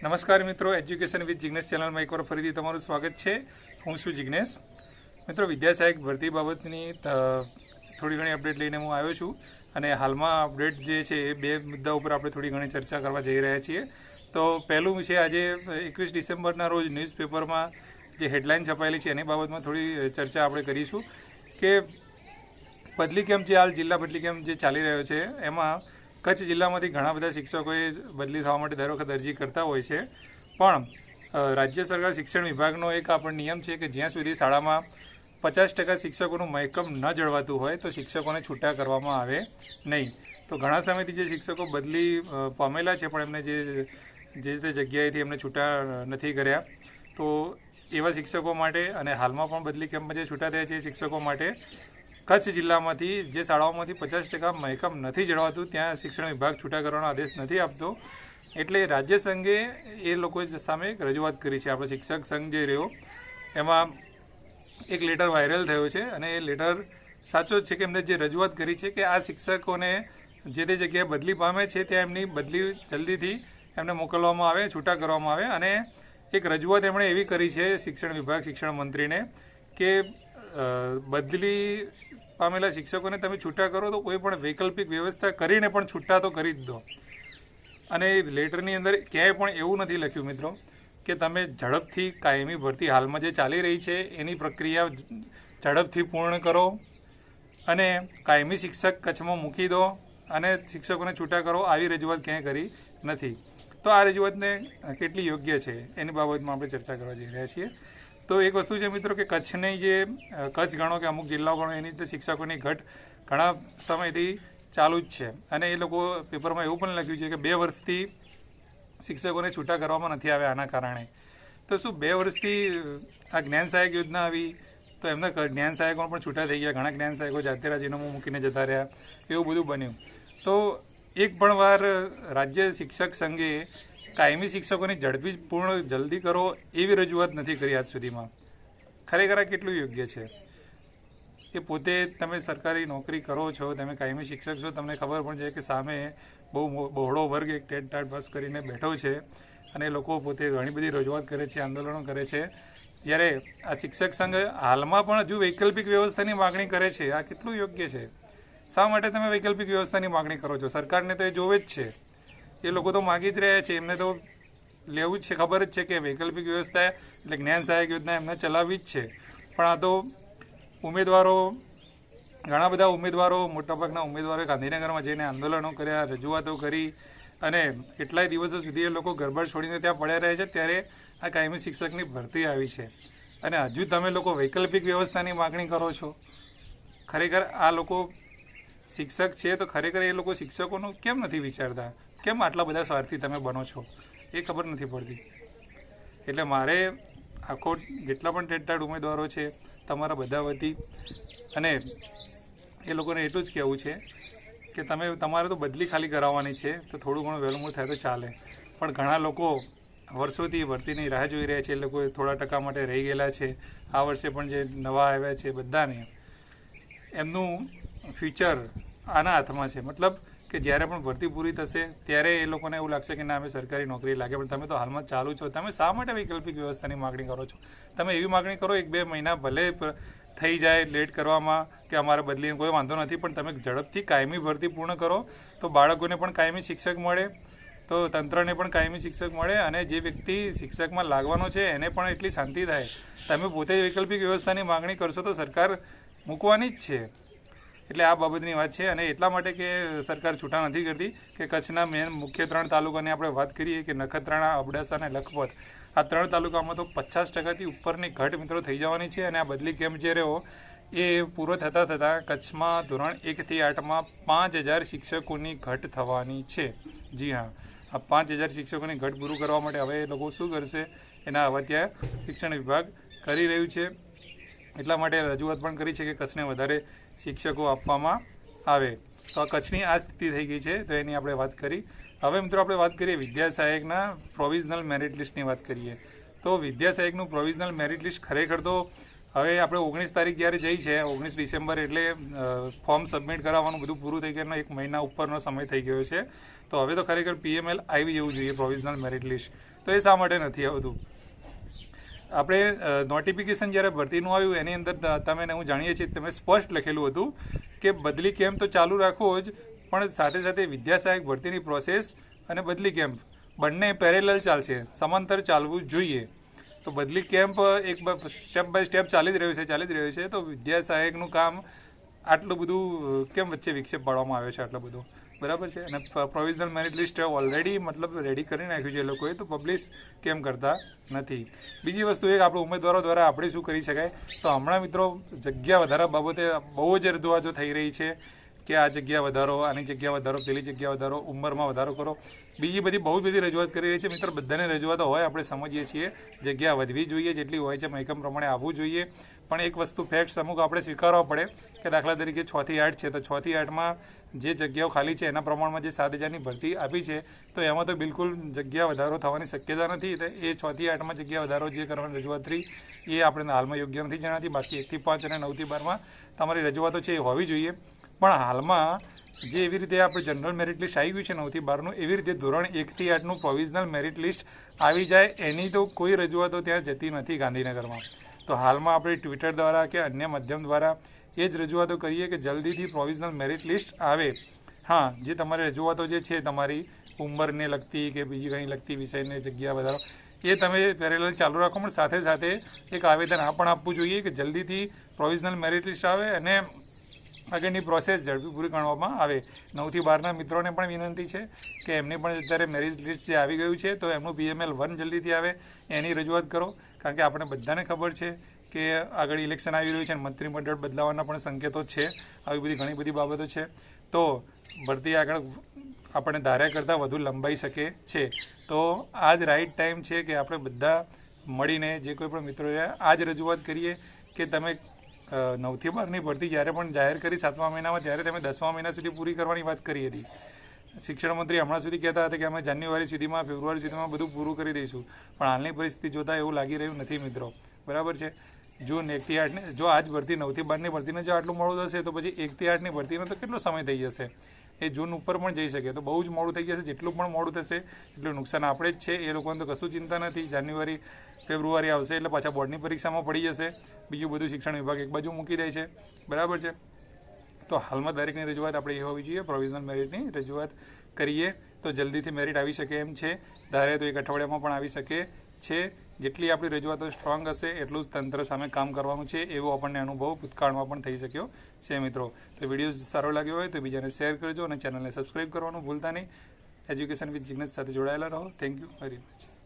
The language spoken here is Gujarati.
નમસ્કાર મિત્રો એજ્યુકેશન વિથ જિગ્નેશ ચેનલમાં એકવાર ફરીથી તમારું સ્વાગત છે. હું છું જિગ્નેશ. મિત્રો વિદ્યા સહાયક ભરતી બાબતની થોડી ઘણી અપડેટ લઈને હું આવ્યો છું. અને હાલમાં અપડેટ જે છે, એ બે મુદ્દા ઉપર આપણે થોડી ઘણી ચર્ચા કરવા જઈ રહ્યા છીએ. તો પહેલું છે આજે એકવીસ ડિસેમ્બરના રોજ ન્યૂઝપેપરમાં જે હેડલાઇન છપાયેલી છે, એની બાબતમાં થોડી ચર્ચા આપણે કરીશું કે બદલી કેમ્પ જે હાલ જિલ્લા બદલી કેમ્પ જે ચાલી રહ્યો છે, એમાં કચ્છ જિલ્લામાંથી ઘણા બધા શિક્ષકોએ બદલી થવા માટે દર વખત અરજી કરતા હોય છે. પણ રાજ્ય સરકાર શિક્ષણ વિભાગનો એક આપણો નિયમ છે કે જ્યાં સુધી શાળામાં પચાસ ટકા શિક્ષકોનું મહેકમ ન જળવાતું હોય તો શિક્ષકોને છૂટા કરવામાં આવે નહીં. તો ઘણા સમયથી જે શિક્ષકો બદલી પામેલા છે પણ એમને જે જે તે જગ્યાએથી એમને છૂટા નથી કર્યા. તો એવા શિક્ષકો માટે અને હાલમાં પણ બદલી કેમ્પમાં જે છૂટા થયા છે એ શિક્ષકો માટે કચ્છ જિલ્લામાંથી જે શાળાઓમાંથી પચાસ ટકા મહેકમ નથી જળવાતું, ત્યાં શિક્ષણ વિભાગ છૂટા કરવાનો આદેશ નથી આપતો. એટલે રાજ્ય સંઘે એ લોકો સામે એક રજૂઆત કરી છે. આપણો શિક્ષક સંઘ જે રહ્યો, એમાં એક લેટર વાયરલ થયો છે અને એ લેટર સાચો જ છે કે એમને જે રજૂઆત કરી છે કે આ શિક્ષકોને જે તે જગ્યાએ બદલી પામે છે, ત્યાં એમની બદલી જલ્દીથી એમને મોકલવામાં આવે, છૂટા કરવામાં આવે. અને એક રજૂઆત એમણે એવી કરી છે શિક્ષણ વિભાગ, શિક્ષણ મંત્રીને કે બદલી પામેલા શિક્ષકોને તમે છૂટા કરો તો કોઈ પણ વૈકલ્પિક વ્યવસ્થા કરીને પણ છૂટા તો કરી જ દો. અને લેટરની અંદર ક્યાંય પણ એવું નથી લખ્યું મિત્રો, કે તમે ઝડપથી કાયમી ભરતી હાલમાં જે ચાલી રહી છે, એની પ્રક્રિયા ઝડપથી પૂર્ણ કરો અને કાયમી શિક્ષક કચ્છમાં મૂકી દો અને શિક્ષકોને છૂટા કરો, આવી રજૂઆત ક્યાંય કરી નથી. તો આ રજૂઆતને કેટલી યોગ્ય છે, એની બાબતમાં આપણે ચર્ચા કરવા જઈ રહ્યા છીએ. તો એક વસ્તુ છે મિત્રો કે કચ્છની જે કચ્છ ગણો કે અમુક જિલ્લાઓ ગણો, એની તો શિક્ષકોની ઘટ ઘણા સમયથી ચાલુ જ છે. અને એ લોકો પેપરમાં એવું પણ લખ્યું છે કે બે વર્ષથી શિક્ષકોને છૂટા કરવામાં નથી આવ્યા આના કારણે. તો શું બે વર્ષથી આ જ્ઞાન સહાયક યોજના આવી, તો એમના જ્ઞાન સહાયકો પણ છૂટા થઈ ગયા, ઘણા જ્ઞાન સહાયકો જાતે રાજીનામું મૂકીને જતા રહ્યા, એવું બધું બન્યું. તો એક પણ વાર રાજ્ય શિક્ષક સંઘે કાયમી શિક્ષકોની ઝડપી પૂર્ણ જલ્દી કરો એવી રજૂઆત નથી કરી આજ સુધીમાં. ખરેખર આ કેટલું યોગ્ય છે? કે પોતે તમે સરકારી નોકરી કરો છો, તમે કાયમી શિક્ષક છો, તમને ખબર પણ છે કે સામે બહુ બહોળો વર્ગ એક ટેટ ટાટ પાસ કરીને બેઠો છે અને લોકો પોતે ઘણી બધી રજૂઆત કરે છે, આંદોલનો કરે છે. જ્યારે આ શિક્ષક સંઘ હાલમાં પણ હજુ વૈકલ્પિક વ્યવસ્થાની માગણી કરે છે. આ કેટલું યોગ્ય છે? શા માટે તમે વૈકલ્પિક વ્યવસ્થાની માગણી કરો છો? સરકારને તો એ જોવે જ છે. એ લોકો તો માગી જ રહ્યા છે. એમને તો લેવું જ છે. ખબર જ છે કે વૈકલ્પિક વ્યવસ્થા એટલે જ્ઞાન સહાયક યોજના એમને ચલાવવી જ છે. પણ આ તો ઉમેદવારો, ઘણા બધા ઉમેદવારો, મોટાભાગના ઉમેદવારોએ ગાંધીનગરમાં જઈને આંદોલનો કર્યા, રજૂઆતો કરી અને કેટલાય દિવસો સુધી એ લોકો ગરબડ છોડીને ત્યાં પડ્યા રહે છે. ત્યારે આ કાયમી શિક્ષકની ભરતી આવી છે. અને હજુ તમે લોકો વૈકલ્પિક વ્યવસ્થાની માગણી કરો છો. ખરેખર આ લોકો શિક્ષક છે તો ખરેખર એ લોકો શિક્ષકોનું કેમ નથી વિચારતા? કેમ આટલા બધા સ્વાર્થી તમે બનો છો? એ ખબર નથી પડતી. એટલે મારે આખો જેટલા પણ ટેટાડ ઉમેદવારો છે, તમારા બધા વતી અને એ લોકોને એટલું જ કહેવું છે કે તમે, તમારે તો બદલી ખાલી કરાવવાની છે, તો થોડું ઘણું વહેલું થાય તો ચાલે. પણ ઘણા લોકો વર્ષોથી ભરતીની રાહ જોઈ રહ્યા છે, એ લોકો થોડા ટકા માટે રહી ગયેલા છે. આ વર્ષે પણ જે નવા આવ્યા છે બધાને, એમનું ફ્યુચર આના હાથમાં છે. મતલબ કે જ્યારે પણ ભરતી પૂરી થશે, ત્યારે એ લોકોને એવું લાગશે કે ના, અમે સરકારી નોકરી લાગે, પણ તમે તો હાલમાં ચાલુ છો. તમે શા માટે વૈકલ્પિક વ્યવસ્થાની માગણી કરો છો? તમે એવી માગણી કરો, એક બે મહિના ભલે થઈ જાય લેટ કરવામાં કે અમારે બદલીને કોઈ વાંધો નથી, પણ તમે ઝડપથી કાયમી ભરતી પૂર્ણ કરો, તો બાળકોને પણ કાયમી શિક્ષક મળે, તો તંત્રને પણ કાયમી શિક્ષક મળે, અને જે વ્યક્તિ શિક્ષકમાં લાગવાનો છે, એને પણ એટલી શાંતિ થાય. તમે પોતે વૈકલ્પિક વ્યવસ્થાની માગણી કરશો તો સરકાર મૂકવાની જ છે. એટલે આ બાબતની વાત છે અને એટલા માટે કે સરકાર છૂટા નથી કરતી કે કચ્છના મેન મુખ્ય ત્રણ તાલુકાની આપણે વાત કરીએ કે નખત્રાણા, અબડાસા અને લખપત. આ ત્રણ તાલુકામાં તો પચાસ ટકાથી ઉપરની ઘટ મિત્રો થઈ જવાની છે અને આ બદલી કેમ્પ જે રહ્યો એ પૂરો થતાં થતાં કચ્છમાં ધોરણ એકથી આઠમાં પાંચ હજાર શિક્ષકોની ઘટ થવાની છે. જી હા, આ પાંચ હજાર શિક્ષકોની ઘટ પૂરું કરવા માટે હવે એ લોકો શું કરશે? એના હવે ત્યાં શિક્ષણ વિભાગ કરી રહ્યું છે. એટલા માટે રજૂઆત પણ કરી છે કે કચ્છને વધારે શિક્ષકો આપવામાં આવે. તો આ કચ્છની આ સ્થિતિ થઈ ગઈ છે, તો એની આપણે વાત કરી. હવે મિત્રો આપણે વાત કરીએ વિદ્યા સહાયકના પ્રોવિઝનલ મેરિટ લિસ્ટની વાત કરીએ. તો વિદ્યા સહાયકનું પ્રોવિઝનલ મેરિટ લિસ્ટ ખરેખર તો હવે આપણે ઓગણીસ તારીખ જ્યારે જઈ છે, ઓગણીસ ડિસેમ્બર એટલે ફોર્મ સબમિટ કરાવવાનું બધું પૂરું થઈ ગયું એક મહિના ઉપરનો સમય થઈ ગયો છે. તો હવે તો ખરેખર પીએમએલ આવી જવું જોઈએ પ્રોવિઝનલ મેરિટ લિસ્ટ તો એ શા માટે નથી આવતું? આપણે નોટિફિકેશન જ્યારે ભરતીનું આવ્યું, એની અંદર તમે ને હું જાણીએ છીએ, તમે સ્પષ્ટ લખેલું હતું કે બદલી કેમ્પ તો ચાલુ રાખવો જ, પણ સાથે સાથે વિદ્યા સહાયક ભરતીની પ્રોસેસ અને બદલી કેમ્પ બંને પેરેલલ ચાલશે, સમાંતર ચાલવું જોઈએ. તો બદલી કેમ્પ એક સ્ટેપ બાય સ્ટેપ ચાલી જ રહ્યું છે, ચાલી જ રહ્યું છે. તો વિદ્યા સહાયકનું કામ આટલું બધું કેમ વચ્ચે વિક્ષેપ પાડવામાં આવ્યો છે આટલો બધો? બરાબર છે? અને પ્રોવિઝનલ મેરિટ લિસ્ટ ઓલરેડી મતલબ રેડી કરી નાખ્યું છે એ લોકોએ, તો પબ્લિશ કેમ કરતા નથી? બીજી વસ્તુ એક, આપણે ઉમેદવારો દ્વારા આપણે શું કરી શકાય? તો હમણાં મિત્રો, જગ્યા વધારા બાબતે બહુ જ રજૂઆતો થઈ રહી છે. કે આ જગ્યા વધારો, આની જગ્યા વધારો, પેલી જગ્યા વધારો, ઉંમરમાં વધારો કરો. બીજી બધી બહુ બધી રજૂઆત કરી રહી છે. મિત્રો, બધાને રજૂઆતો હોય, આપણે સમજીએ છીએ. જગ્યા વધવી જોઈએ, જેટલી હોય છે, મહેકમ પ્રમાણે આવવું જોઈએ. પણ એક વસ્તુ ફેક્ટ્સ અમુક આપણે સ્વીકારવા પડે કે દાખલા તરીકે છ થી આઠ છે. તો છ થી આઠમાં જે જગ્યાઓ ખાલી છે, એના પ્રમાણમાં જે સાત હજારની ભરતી આપી છે, તો એમાં તો બિલકુલ જગ્યા વધારો થવાની શક્યતા નથી. તો એ છ થી આઠમાં જગ્યા વધારો જે કરવાની રજૂઆત થઈ, એ આપણે હાલમાં યોગ્ય નથી જણાતી. બાકી એકથી પાંચ અને નવથી બારમાં તમારી રજૂઆતો છે, એ હોવી જોઈએ. પણ હાલમાં જે એવી રીતે આપણે જનરલ મેરિટ લિસ્ટ આવી ગયું છે નવથી બારનું, એવી રીતે ધોરણ એકથી આઠનું પ્રોવિઝનલ મેરિટ લિસ્ટ આવી જાય, એની તો કોઈ રજૂઆતો ત્યાં જતી નથી ગાંધીનગરમાં. તો હાલમાં આપણે ટ્વિટર દ્વારા કે અન્ય માધ્યમ દ્વારા એ જ રજૂઆતો કરીએ કે જલ્દીથી પ્રોવિઝનલ મેરિટ લિસ્ટ આવે. હા, જે તમારી રજૂઆતો જે છે, તમારી ઉંમરને લગતી કે બીજી કંઈ લગતી વિષયને જગ્યા વધારો, એ તમે પેરેલલ ચાલુ રાખો, પણ સાથે સાથે એક આવેદન આ પણ આપવું જોઈએ કે જલ્દીથી પ્રોવિઝનલ મેરિટ લિસ્ટ આવે અને આગળની પ્રોસેસ ઝડપી પૂરી કરવામાં આવે. નવથી બારના મિત્રોને પણ વિનંતી છે કે એમને પણ અત્યારે મેરિટ લિસ્ટ જે આવી ગયું છે, તો એમનું પીએમએલ વન જલ્દીથી આવે, એની રજૂઆત કરો. કારણ કે આપણે બધાને ખબર છે કે આગળ ઇલેક્શન આવી રહ્યું છે અને મંત્રીમંડળ બદલાવાના પણ સંકેતો છે. આવી બધી ઘણી બધી બાબતો છે. તો ભરતી આગળ આપણે ધાર્યા કરતાં વધુ લંબાઈ શકે છે. તો આ જ રાઈટ ટાઈમ છે કે આપણે બધા મળીને જે કોઈ પણ મિત્રોએ આ જ રજૂઆત કરીએ કે તમે નવથી બારની ભરતી જ્યારે પણ જાહેર કરી સાતમા મહિનામાં, ત્યારે તમે દસમા મહિના સુધી પૂરી કરવાની વાત કરી હતી. શિક્ષણ મંત્રી હમણાં સુધી કહેતા હતા કે અમે જાન્યુઆરી સુધીમાં, ફેબ્રુઆરી સુધીમાં બધું પૂરું કરી દઈશું. પણ હાલની પરિસ્થિતિ જોતાં એવું લાગી રહ્યું નથી મિત્રો. બરાબર છે? જો એકથી આઠને, જો આજ ભરતી નવથી બારની ભરતીને જો આટલું મોડું થશે, તો પછી એકથી આઠની ભરતીનો તો કેટલો સમય થઈ જશે? એ જૂન ઉપર પણ જઈ શકે. તો બહુ જ મોડું થઈ જશે. જેટલું પણ મોડું થશે, એટલું નુકસાન આપણે જ છે. એ લોકોને તો કશું ચિંતા નથી. જાન્યુઆરી, ફેબ્રુઆરી આવશે એટલે પાછા બોર્ડની પરીક્ષામાં પડી જશે. બીજું બધું શિક્ષણ વિભાગ એક બાજુ મૂકી દે છે. બરાબર છે? તો હાલમાં દરેકની રજૂઆત આપણે એ હોવી જોઈએ. પ્રોવિઝનલ મેરિટની રજૂઆત કરીએ તો જલ્દીથી મેરિટ આવી શકે એમ છે. ધારે તો એક અઠવાડિયામાં પણ આવી શકે. છે. જેટલી આપણી રજૂઆતો સ્ટ્રોંગ હશે, એટલું જ તંત્ર સામે કામ કરવાનું છે. એવો આપણને અનુભવ ભૂતકાળમાં પણ થઈ શક્યો છે મિત્રો. તો વીડિયો સારો લાગ્યો હોય તો બીજાને શેર કરજો અને ચેનલને સબસ્ક્રાઈબ કરવાનું ભૂલતા નહીં. એજ્યુકેશન વિથ જિગ્નેશ સાથે જોડાયેલા રહો. Thank you very much